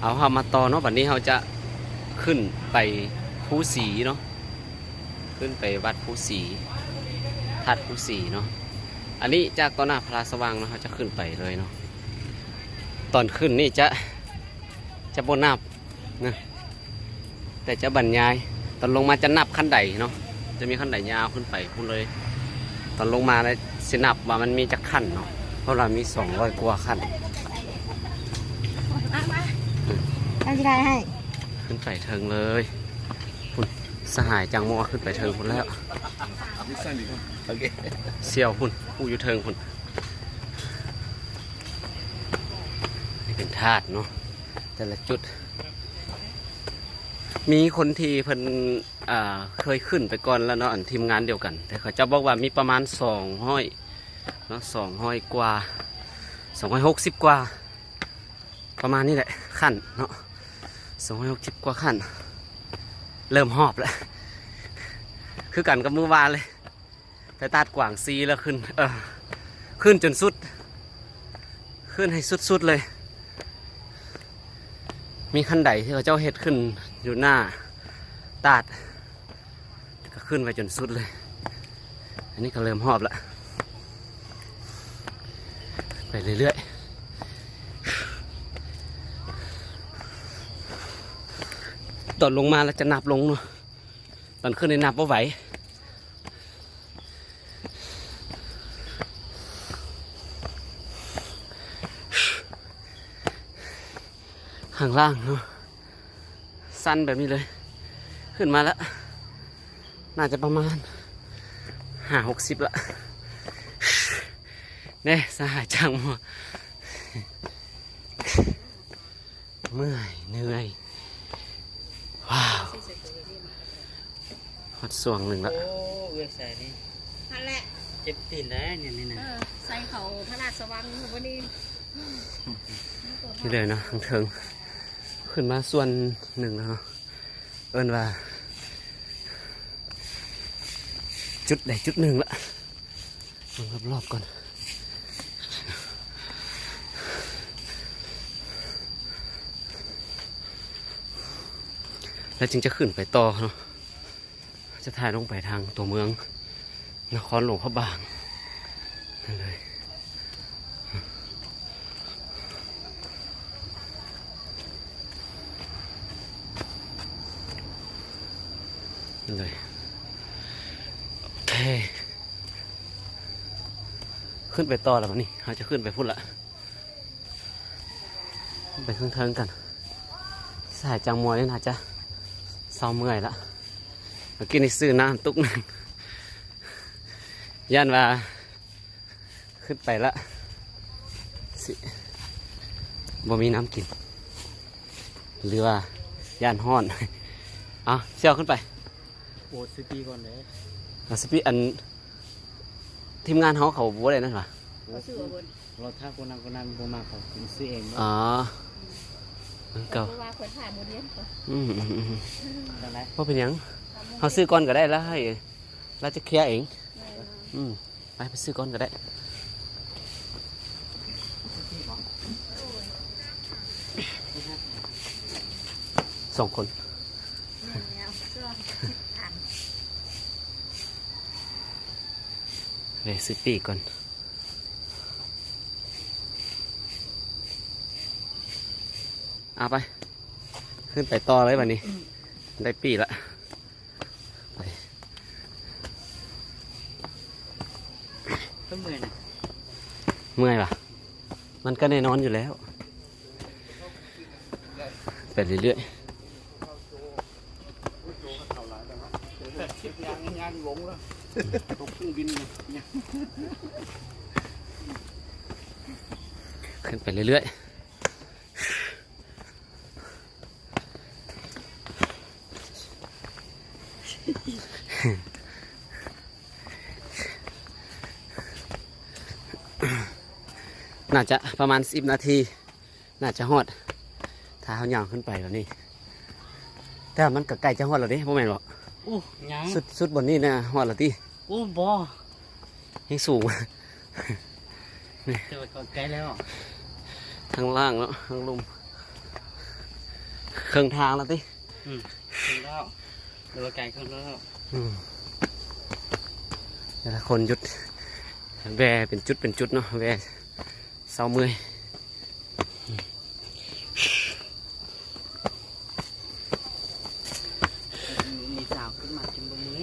เอาเฮามาต่อเนาะบัดนี้เราจะขึ้นไปภูสีเนาะขึ้นไปวัดภูสีทัดภูสีเนาะอันนี้จากต่อหน้าพระสว่างเนาะเราจะขึ้นไปเลยเนาะตอนขึ้นนี่จะจะบนนับนะแต่จะบรรยาย ตอนลงมาจะนับขั้นใดเนาะจะมีขั้นใดยาวขึ้นไปพูดเลย ตอนลงมาเลยสินับว่ามันมีจักขั้นเนาะเพราะเรามีสองร้อยกว่าขั้นมา ตั้งที่ได้ให้ ขึ้นไปเทิงเลยคุณสหายจังมัวขึ้นไปเทิงคุณแล้วเสี่ยวคุณผู้อยู่เทิงคุณนี่เป็นธาตุเนาะแต่ละจุด มีคนที่เพิ่นเคยขึ้นไปก่อนแล้วเนาะทีมงานเดียวกัน แต่เขาจะบอกว่ามีประมาณสองห้อยเนาะสองห้อยกว่าสองห้อยหกสิบกว่า ประมาณนี้แหละขั้นเนาะสองร้อยหกสิบกว่าขั้น เริ่มหอบแล้ว คือกันกับมือวานเลย ไปตัดกว่างซีแล้วขึ้น เออ ขึ้นจนสุด ขึ้นให้สุดๆเลย มีขั้นใดที่เขาเจ้าเฮ็ดขึ้นอยู่หน้าตาดก็ขึ้นไปจนสุดเลย อันนี้ก็เริ่มหอบแล้วไปเรื่อยๆ ตอนลงมาแล้วจะนับลงเนาะตอนขึ้นในนับว่าไหวข้างล่างเนาะสั้นแบบนี้เลย ขึ้นมาแล้ว น่าจะประมาณห้าหกสิบละเนี่ยสหายจังมัวเมื่อยเหนื่อย ว้าว ฮอดส่วงหนึ่งละโอ้เอื้อใส่นี่นั่นแหละเจ็บตีนได้เนี่ยนี่นะเออใส่เขาพระราชสวังวันนี้นี่เลยเนาะทางเทิงขึ้นมาส่วนหนึ่งแล้วเนาะเอิ้นว่า จุดใดจุดหนึ่งละลองรอบๆก่อนแล้วจึงจะขึ้นไปต่อเนาะ จะถ่ายลงไปทางตัวเมือง นครหลวงพระบางนั่นเลยนั่นเลยโอเค ขึ้นไปต่อแล้ววันนี้เราจะขึ้นไปพุ่นละขึ้นไปเครื่องเทิงๆกันสายจังมวยนี่น่าจะเศร้าเมื่อยละ มื่อกี้นี่ซื้อน้ำตุกหนึ่งย่านว่า ขึ้นไปละสิบ่มีน้ำกิน หรือว่าย่านห้อนเอาเชี่ยวขึ้นไปโอ้สิปีก่อนเลยอาสปีอัน ทีมงานเขาเขาบ่ได้นั่นหรอเขาซื้อเอาบนเราถ้าคนนั้นคนนั้นบ่มาเขาเป็นซื้อเองบ่อ๋อมันเก่าเพราะว่าคนถ่ายโมเดลก่อนอืมอืมอืมได้ไหมว่าเป็นหยัง เขาซื้อก่อนก็ได้แล้วให้เราจะเคลียร์เองอืมไปไปซื้อก่อนก็ได้สองคนแล้วเสื้อผ่านเลยซื้อปีกก่อนเอาไป ขึ้นไปต่อเลยวันนี้ ได้ปีละไป ก็เมื่อยนะ เมื่อยปะมันก็แน่นอนอยู่แล้ว ไปเรื่อยแต่ชิปยางยางหลงแล้วตกเครื่องบินเนี่ยๆขึ้นไปเรื่อยๆ น่าจะประมาณสิบนาที น่าจะฮอดถ้าเขาย่างขึ้นไปแล้วนี่ แต่ว่ามันก็ใกล้จะฮอดแล้วดิพ่อแม่นบอกโอ้ยังสุดสุดบนนี้นะฮอดแล้วที่โอ้บ่ยังสูงเจอก็ใกล้แล้วทางล่างเนาะทางลมเครื่องทางแล้วติถึงแล้วเรือไก่ขึ้นแล้วอืมแต่ละคนหยุดแวเป็นจุดเป็นจุดเนาะแว เศร้าเมื่อยมีสาวขึ้นมาจนบนมือ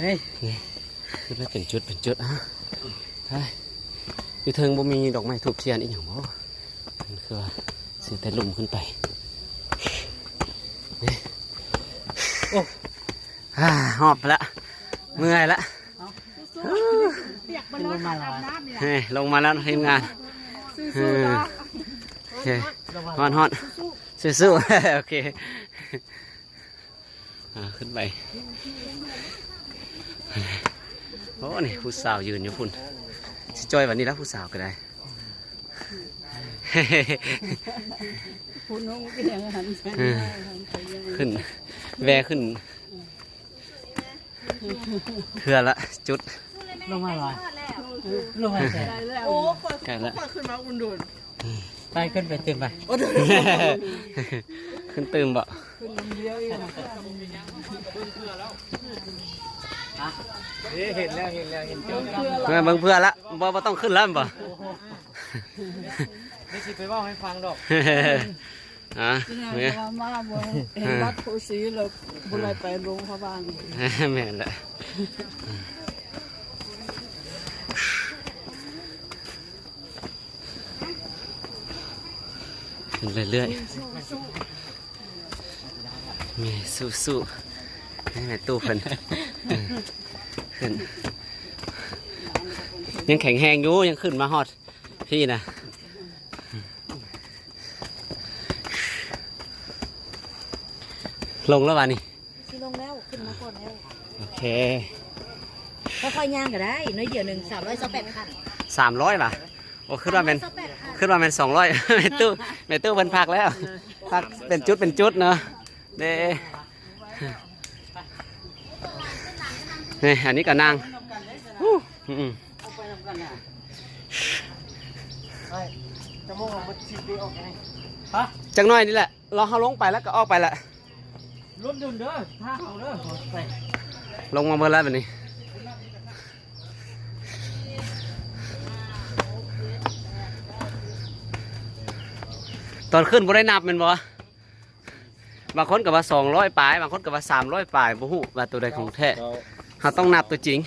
เฮ้ยขึ้นไปเป็นจุดเป็นจุดฮะใช่อยู่เทิงบ่มีดอกไม้ถูกเทียนอีกอย่างบ่มันคือว่าสิแต่หลุมขึ้นไปนี่โอ้ฮ่าหอบละเมื่อยละ เปียกบนรถอาบน้ำนี่แหละเฮ้ยลงมาแล้วทีมงานสู้ๆเนาะโอเคฮอนฮอนสู้ๆโอเคอ่าขึ้นไปโอ้นี่ผู้สาวยืนอยู่พุ่นสิจอยวันนี้แล้วผู้สาวก็ได้คุณน้องเปียกหันอืมขึ้น แวขึ้นเถื่อละจุดลงมาลอย ลงมาเสร็จโอ้ใกล้ละขึ้นมาอุ่นดุนไปขึ้นไปตื่นไปขึ้นตื่มบ่เห็นแล้วเห็นแล้วเห็นเจ้าเมื่อเบิ่งเพื่อละบ่บ่ต้องขึ้นแล้วบ่ไม่สิไปว่าให้ฟังดอกอะเมื่อมาบ่เห็นวัดโพสีแล้วบ่ได้ไปโรงพยาบาลแม่นละ ขึ้นเรื่อยๆแม่สู้ๆให้แม่ตู้เพิ่นขึ้น ยังแข็งแรงอยู่ยังขึ้นมาฮอดพี่นะลงแล้ววะนี่สิลงแล้วขึ้นมาก่อนแล้ว โอเค ค่อยๆย่างก็ได้ น้อยเดียวหนึง328คันสามร้อยป่ะ โอ้ขึ้นมาเป็น328คัน ขึ้นมาเป็นสองร้อยแม่ตู้แม่ตู้เป็นพักแล้วพักเป็นจุดเป็นจุดเนาะเด้นี่อันนี้ก็นั่งอู้อืมไปทำกันนะไปจะมองมันสิบปีออกไงฮะจังน้อยนี่แหละเราเขาลงไปแล้วก็ออกไปละรวมดุนเด้อท่าเอาเด้อไปลงมาเมื่อแล้วแบบนี้ ตอนขึ้นบ่ได้นับมันบ่บางคนก็ว่า200ปลาย บางคนก็ว่า300ปลายบ่ฮู้ว่าตัวใดของแท้เราต้องนับตัวจริง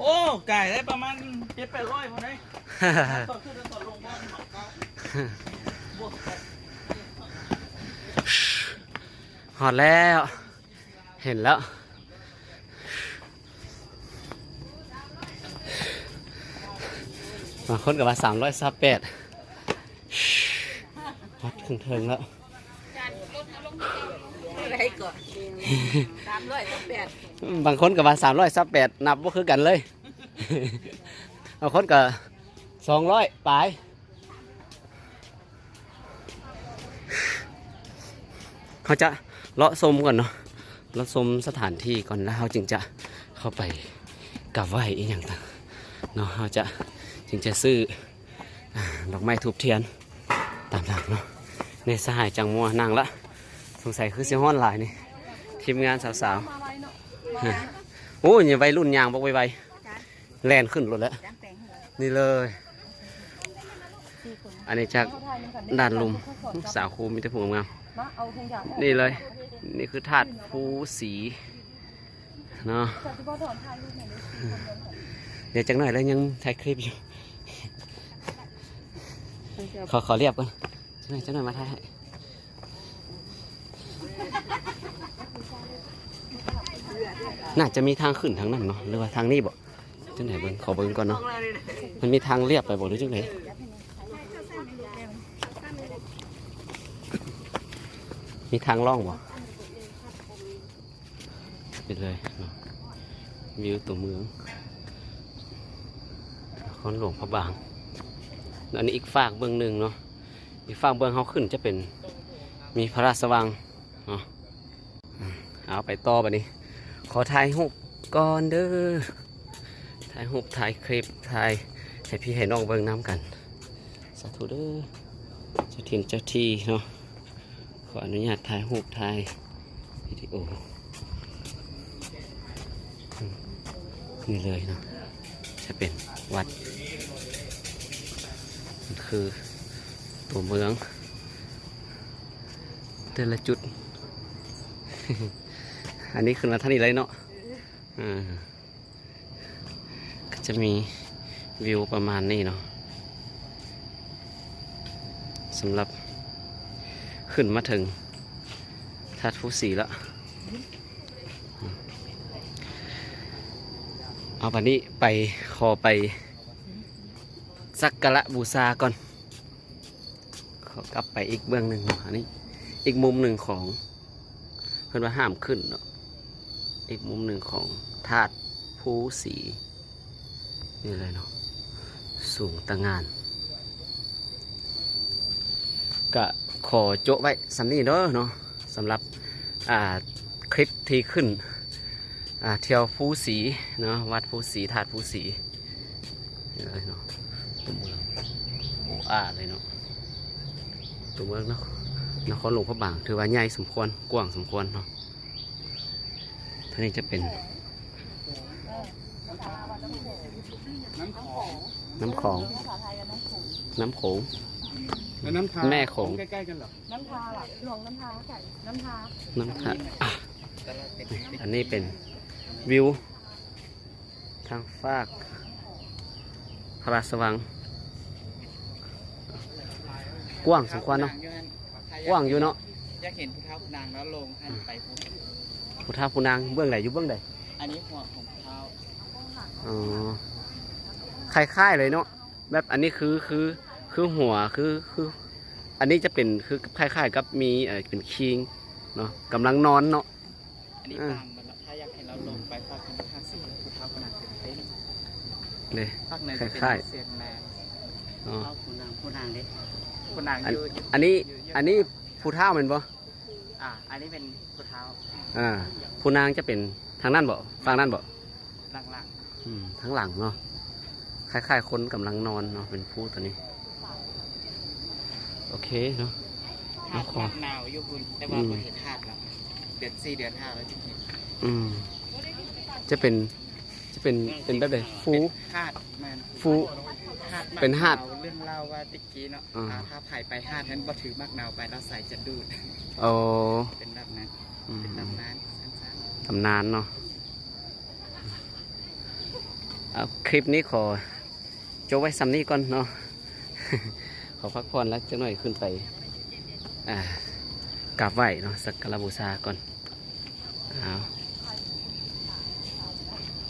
โอ้ไก่ได้ประมาณเจ็ดแปดร้อยพอได้ตอนขึ้นตอนลงบ้านหอดแล้ว เห็นแล้ว บางคนก็ว่า300ซับ8 พัดถึงเทิงแล้วบางคนก็ว่าสามร้อยสักแปดนับว่าคือกันเลย บางคนกับสองร้อยปายเขาจะเลาะสมก่อนเนาะเลาะสมสถานที่ก่อนแล้วเขาจึงจะเข้าไปกราบไหว้อีกอย่างต่างเนาะเขาจะจึงจะซื้อดอกไม้ทูบเทียนตามหลักเนาะ นสหายจังมัวนั่งละ สงสัยคือเสียห้อนหลายนี่ทีมงานสาวๆโอ้ยอย่าวัยรุ่นยางบอกไวๆแลนขึ้นรถแล้วนี่เลย อันนี้จากด่านลุมสาวครูมีแต่ผมงามนี่เลย นี่คือถาดภูสีเนาะเดี๋ยวจังหน่อยแล้วยังถ่ายคลิปอยู่ขอขอเรียบก่อน น่จังหน่อยมาถ่ายน่าจะมีทางขึ้นทางนั้นเนาะหรือว่าทางนี้บ่จังไหนเบิ่งขอเบิ่งก่อนเนาะมันมีทางเรียบไปบ่หรือจังไหนมีทางล่องบ่ไปเลยวิวตัวเมืองนครหลวงพระบาง อันนี้อีกฝากเบื้องหนึ่งเนาะ อีกฝากเบื้องเขาขึ้นจะเป็นมีพระราชวังเนาะอืมเอาไปต่อไปนี้ ขอถ่ายรูปก่อนเด้อถ่ายรูปถ่ายคลิปถ่ายให้พี่ให้น้องเบิ่งน้ำกัน สาธุเด้อเจ้าถิ่นเจ้าที่เนาะขออนุญาตถ่ายรูปถ่ายวิดีโอมนี่เลยเนาะจะเป็นวัด คือ ตัวเมือง แต่ละจุด อันนี้ขึ้นมาท่านี้เลยเนาะก็จะมีวิวประมาณนี้เนาะสำหรับขึ้นมาถึงทัดฟูสีแล้วเอาวันนี้ไปขอไปสักการะบูชาก่อน กลับไปอีกเบื้องหนึ่งอันนี้ อีกมุมหนึ่งของเพื่อนว่าห้ามขึ้นเนาะอีกมุมหนึ่งของธาตุภูสีนี่เลยเนาะสูงตะงานก็ขอโจะไว้สำนี้เด้อเนาะสำหรับคลิปที่ขึ้นเที่ยวภูสีเนาะวัดภูสีธาตุภูสีนี่เลยเนาะตัวเมืองโอ้อาเลยเนาะ ตัวเมืองเนาะนครหลวงพระบางถือว่าใหญ่สมควรกว้างสมควรเนาะท่านี้จะเป็น น้ำของ น้ำของภาษาไทยกับน้ำโขงน้ำโขง และน้ำทาแม่โขงใกล้ๆกันเหรอน้ำทาหรอหลวงน้ำทาไก่น้ำทาน้ำทะอะอันนี้เป็นวิว ทางฟาก พระราชวัง กว้างสมควรเนาะกว้างอยู่เนาะอยากเห็นพุทธาพุนางแล้วลงให้ไปพุทธพุทธาพุนางเบื้องไหนอยู่เบื้องไหนอันนี้หัวของพุทธาอ๋อคล้ายๆเลยเนาะแบบอันนี้คือคือคือหัวคือคือ อันนี้จะเป็นคือคล้ายๆกับมีเออเป็นคิงเนาะกำลังนอนเนาะอันนี้อ่าบางมันละถ้าอยากเห็นเราลงไปภาคพุทธาสีพุทธาพุนางเป็นเต้นเลยภาคในจะเป็นคล้ายๆเซียนแมนอ๋อเอาพุนางพุนางดิ พุนางอันอยู่ยู่อันนี้ยู่ยู่อันนี้ผู้เท่าเป็นบ่อ่าอันนี้เป็นพุทธาอ่าผู้นางจะเป็นทางนั้นบ่ฝั่งนั้นบ่หลังอืมทั้งหลังเนาะคล้ายๆคนกำลังนอนเนาะเป็นผู้ตัวนี้ โอเคเนาะๆเอาหาดขอ หนาวอยู่คุณแต่ว่าอืม บ่เห็นหาดหรอกเดือนสี่เดือนห้าแล้วจะเห็นอืมจะเป็นจะเป็นเป็นแบบไหนฟูหาดแมนฟู หาดมักเป็นหาดวเรื่องเล่าว่าตะกี้เนาะอ่า อ่าถ้าผ่ายไปหาดนั้นบ่ถือมักหนาวไปแล้วใส่จะดูด โอ้เป็นแบบนั้น อืมเป็นตำนานสั้นตำนานเนาะเอาคลิปนี้ขอโจไว้ซ้ำนี้ก่อนเนาะ ขอพักผ่อนแล้วจะหน่อยขึ้นไป อ่ากราบไหว้เนาะสักการะบูชาก่อนเอา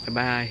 บ๊ายบาย